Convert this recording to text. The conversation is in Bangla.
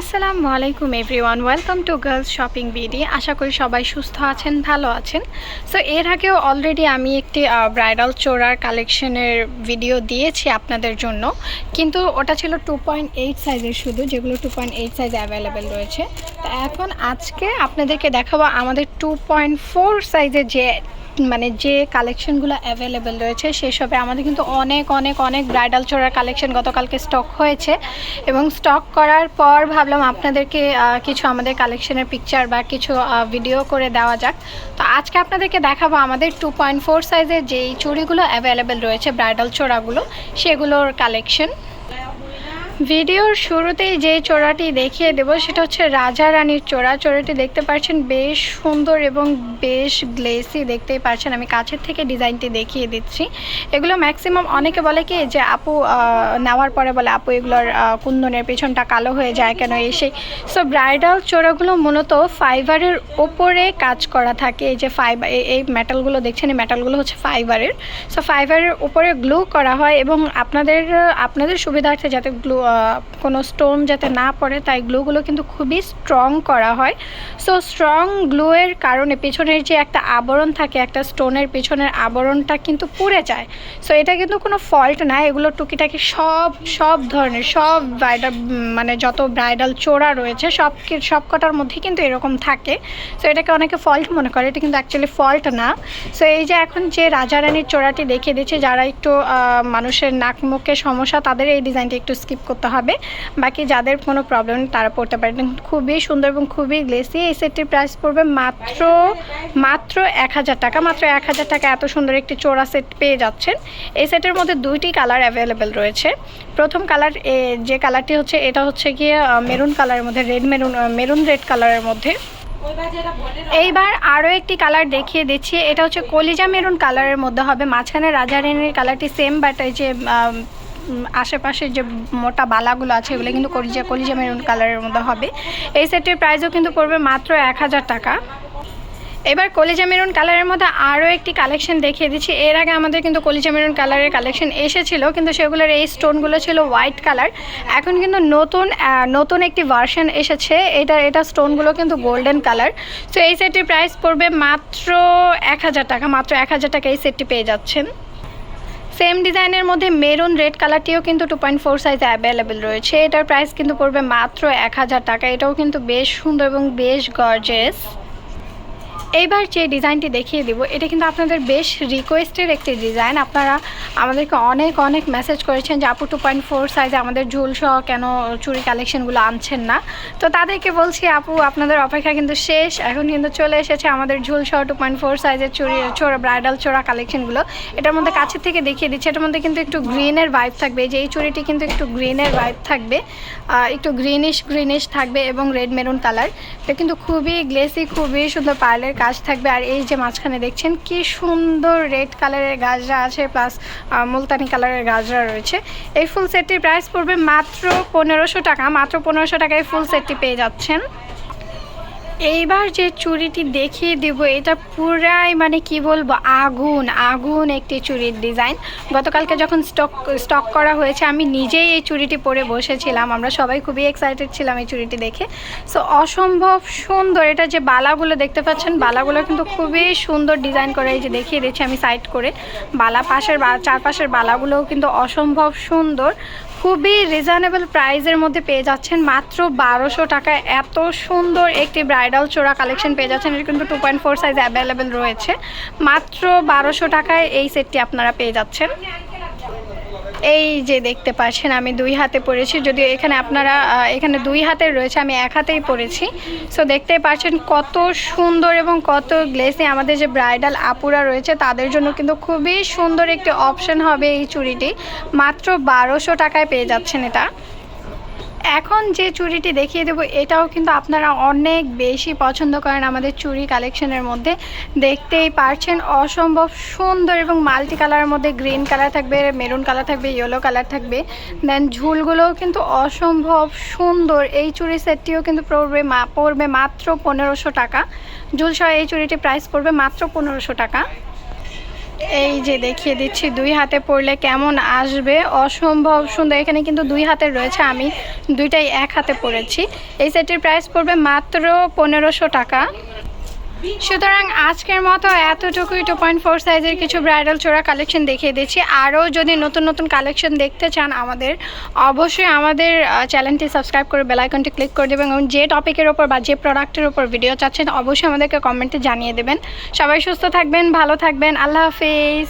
আসসালামু আলাইকুম everyone, welcome to girls shopping BD. আশা করি সবাই সুস্থ আছেন, ভালো আছেন। সো এর আগেও অলরেডি আমি একটি ব্রাইডাল চোরার কালেকশনের ভিডিও দিয়েছি আপনাদের জন্য। কিন্তু ওটা ছিল টু পয়েন্ট এইট সাইজের শুধু, যেগুলো টু পয়েন্ট এইট সাইজে অ্যাভেলেবেল রয়েছে। তো এখন আজকে আপনাদেরকে দেখাবো আমাদের টু পয়েন্ট ফোর সাইজের যে মানে যে কালেকশনগুলো অ্যাভেলেবেল রয়েছে সেসবে আমাদের কিন্তু অনেক অনেক অনেক ব্রাইডাল চোরার কালেকশন গতকালকে স্টক হয়েছে এবং স্টক করার পর ভাবলাম আপনাদেরকে কিছু আমাদের কালেকশনের পিকচার বা কিছু ভিডিও করে দেওয়া যাক। তো আজকে আপনাদেরকে দেখাবো আমাদের টু পয়েন্ট ফোর সাইজের যেই চুড়িগুলো অ্যাভেলেবেল রয়েছে ব্রাইডাল চোরাগুলো, সেগুলোর কালেকশন ভিডিওর শুরুতেই যে চোরাটি দেখিয়ে দেবো, সেটা হচ্ছে রাজা রানীর চোরা। চোরাটি দেখতে পাচ্ছেন বেশ সুন্দর এবং বেশ গ্লেসি দেখতেই পাচ্ছেন। আমি কাছের থেকে ডিজাইনটি দেখিয়ে দিচ্ছি। এগুলো ম্যাক্সিমাম অনেকে বলে কি, যে আপু নেওয়ার পরে বলে, আপু, এগুলোর কুন্দনের পেছনটা কালো হয়ে যায় কেন এসে? সো ব্রাইডাল চোরাগুলো মূলত ফাইবারের ওপরে কাজ করা থাকে। এই যে ফাইবার এই মেটালগুলো দেখছেন, এই মেটালগুলো হচ্ছে ফাইবারের সো ফাইবারের উপরে গ্লু করা হয় এবং আপনাদের আপনাদের সুবিধার্থে যাতে গ্লু pessoal! কোনো স্টোন যাতে না পড়ে, তাই গ্লুগুলো কিন্তু খুবই স্ট্রং করা হয়। সো স্ট্রং গ্লুয়ের কারণে পেছনের যে একটা আবরণ থাকে, একটা স্টোনের পেছনের আবরণটা কিন্তু পুড়ে যায়। সো এটা কিন্তু কোনো ফল্ট না, এগুলো টুকিটাকি সব সব ধরনের, সব ব্রাইডাল মানে যত ব্রাইডাল চোরা রয়েছে, সব সব কটার মধ্যেই কিন্তু এরকম থাকে। সো এটাকে অনেকে ফল্ট মনে করে, এটা কিন্তু অ্যাকচুয়ালি ফল্ট না। সো এই যে এখন যে রাজা রানীর চোরাটি দেখিয়ে দিচ্ছে, যারা একটু মানুষের নাক মুখে সমস্যা, তাদের এই ডিজাইনটি একটু স্কিপ করতে হবে। বাকি যাদের কোনো প্রবলেম তারা পড়তে পারে। খুবই সুন্দর এবং খুবই গ্লেসি এই সেটটির প্রাইস পড়বে মাত্র মাত্র এক হাজার টাকা। মাত্র এক হাজার টাকা এত সুন্দর একটি চোরা সেট পেয়ে যাচ্ছেন। এই সেটের মধ্যে দুইটি কালার অ্যাভেলেবেল রয়েছে। প্রথম কালার যে কালারটি হচ্ছে, এটা হচ্ছে গিয়ে মেরুন কালারের মধ্যে রেড মেরুন মেরুন রেড কালারের মধ্যে। এইবার আরও একটি কালার দেখিয়ে দিচ্ছি। এটা হচ্ছে কলিজা মেরুন কালারের মধ্যে হবে। মাঝখানে রাজারানীর কালারটি সেম বাট এই যে আশেপাশে যে মোটা বালাগুলো আছে, এগুলো কিন্তু কলিজা কলিজা মেরুন কালারের মধ্যে হবে। এই সেটের প্রাইসও কিন্তু পড়বে মাত্র এক হাজার টাকা। এবার কলিজা মেরুন কালারের মধ্যে আরও একটি কালেকশন দেখিয়ে দিচ্ছি। এর আগে আমাদের কিন্তু কলিজা মেরুন কালারের কালেকশন এসেছিল, কিন্তু সেগুলোর এই স্টোনগুলো ছিল হোয়াইট কালার এখন কিন্তু নতুন নতুন একটি ভার্সন এসেছে। এটা এটা স্টোনগুলো কিন্তু গোল্ডেন কালার তো এই সেটটির প্রাইস পড়বে মাত্র এক হাজার টাকা, মাত্র এক হাজার টাকা এই সেটটি পেয়ে যাচ্ছেন। সেম ডিজাইনের মধ্যে মেরুন, রেড কালারটিও কিন্তু টু পয়েন্ট ফোর সাইজে অ্যাভেলেবেল রয়েছে। এটার প্রাইস কিন্তু পড়বে মাত্র এক হাজার টাকা। এটাও কিন্তু বেশ সুন্দর এবং বেশ গর্জেস এইবার যে ডিজাইনটি দেখিয়ে দিব, এটা কিন্তু আপনাদের বেশ রিকোয়েস্টের একটি ডিজাইন। আপনারা আমাদেরকে অনেক অনেক মেসেজ করেছেন যে, আপু টু পয়েন্ট ফোর সাইজে আমাদের ঝুল সহ কেন চুরি কালেকশনগুলো আনছেন না? তো তাদেরকে বলছি, আপু, আপনাদের অপেক্ষা কিন্তু শেষ। এখন কিন্তু চলে এসেছে আমাদের ঝুল সহ টু পয়েন্ট ফোর সাইজের চুরি চোরা ব্রাইডাল চোরা কালেকশনগুলো এটার মধ্যে কাছের থেকে দেখিয়ে দিচ্ছি। এটার মধ্যে কিন্তু একটু গ্রিনের ভাইব থাকবে। যে, এই চুড়িটি কিন্তু একটু গ্রিনের ভাইব থাকবে। একটু গ্রিনিশ গ্রিনিশ থাকবে এবং রেড মেরুন কালার এটা কিন্তু খুবই গ্লেসি খুবই সুন্দর পার্লের কাজ থাকবে। আর এই যে মাঝখানে দেখছেন, কি সুন্দর রেড কালারের গাজরা আছে, প্লাস মুলতানি কালারের গাজরা রয়েছে। এই ফুল সেটটির প্রাইস পড়বে মাত্র পনেরোশো টাকা, মাত্র পনেরোশো টাকায় ফুল সেটটি পেয়ে যাচ্ছেন। এইবার যে চুড়িটি দেখিয়ে দেব, এটা পুরাই মানে কি বলব, আগুন আগুন একটি চুড়ির ডিজাইন। গতকালকে যখন স্টক স্টক করা হয়েছে, আমি নিজেই এই চুড়িটি পরে বসেছিলাম। আমরা সবাই খুবই এক্সাইটেড ছিলাম এই চুড়িটি দেখে। সো অসম্ভব সুন্দর। এটা যে বালাগুলো দেখতে পাচ্ছেন, বালাগুলো কিন্তু খুবই সুন্দর ডিজাইন করে এই যে দেখিয়ে দিচ্ছি আমি সাইড করে। বালা পাশের চারপাশের বালাগুলোও কিন্তু অসম্ভব সুন্দর। খুবই রিজনেবল প্রাইসের মধ্যে পেয়ে যাচ্ছেন মাত্র বারোশো টাকায় এত সুন্দর একটি ব্রাইডাল চোরা কালেকশন পেয়ে যাচ্ছেন। এটি কিন্তু two point four size available রয়েছে। মাত্র বারোশো টাকায় এই সেটটি আপনারা পেয়ে যাচ্ছেন। এই যে দেখতে পাচ্ছেন, আমি দুই হাতে পরেছি। যদিও এখানে আপনারা এখানে দুই হাতে রয়েছে, আমি এক হাতেই পরেছি। সো দেখতে পাচ্ছেন কত সুন্দর এবং কত গ্লেসি আমাদের যে ব্রাইডাল আপুরা রয়েছে, তাদের জন্য কিন্তু খুবই সুন্দর একটি অপশন হবে এই চুড়িটি। মাত্র বারোশো টাকায় পেয়ে যাচ্ছেন এটা। এখন যে চুড়িটি দেখিয়ে দেবো, এটাও কিন্তু আপনারা অনেক বেশি পছন্দ করেন আমাদের চুড়ি কালেকশনের মধ্যে। দেখতেই পারছেন, অসম্ভব সুন্দর এবং মাল্টি কালারের মধ্যে গ্রিন কালার থাকবে মেরুন কালার থাকবে ইয়েলো কালার থাকবে। দেন ঝুলগুলোও কিন্তু অসম্ভব সুন্দর। এই চুড়ি সেটটিও কিন্তু পড়বে পড়বে মাত্র পনেরোশো টাকা। ঝুলসহ এই চুড়িটি প্রাইস পড়বে মাত্র পনেরোশো টাকা। এই যে দেখিয়ে দিচ্ছি, দুই হাতে পড়লে কেমন আসবে? অসম্ভব সুন্দর। এখানে কিন্তু দুই হাতে রয়েছে, আমি দুইটাই এক হাতে পড়েছি। এই সেটটির প্রাইস পড়বে মাত্র পনেরোশো টাকা। সুতরাং আজকের মতো এতটুকুই টু পয়েন্ট ফোর সাইজের কিছু ব্রাইডাল চোরা কালেকশন দেখিয়ে দিচ্ছি। আরও যদি নতুন নতুন কালেকশন দেখতে চান আমাদের, অবশ্যই আমাদের চ্যানেলটি সাবস্ক্রাইব করে বেলাইকনটি ক্লিক করে দেবেন এবং যে টপিকের ওপর বা যে প্রোডাক্টের ওপর ভিডিও চাচ্ছেন, অবশ্যই আমাদেরকে কমেন্টে জানিয়ে দেবেন। সবাই সুস্থ থাকবেন, ভালো থাকবেন, আল্লাহ হাফিজ।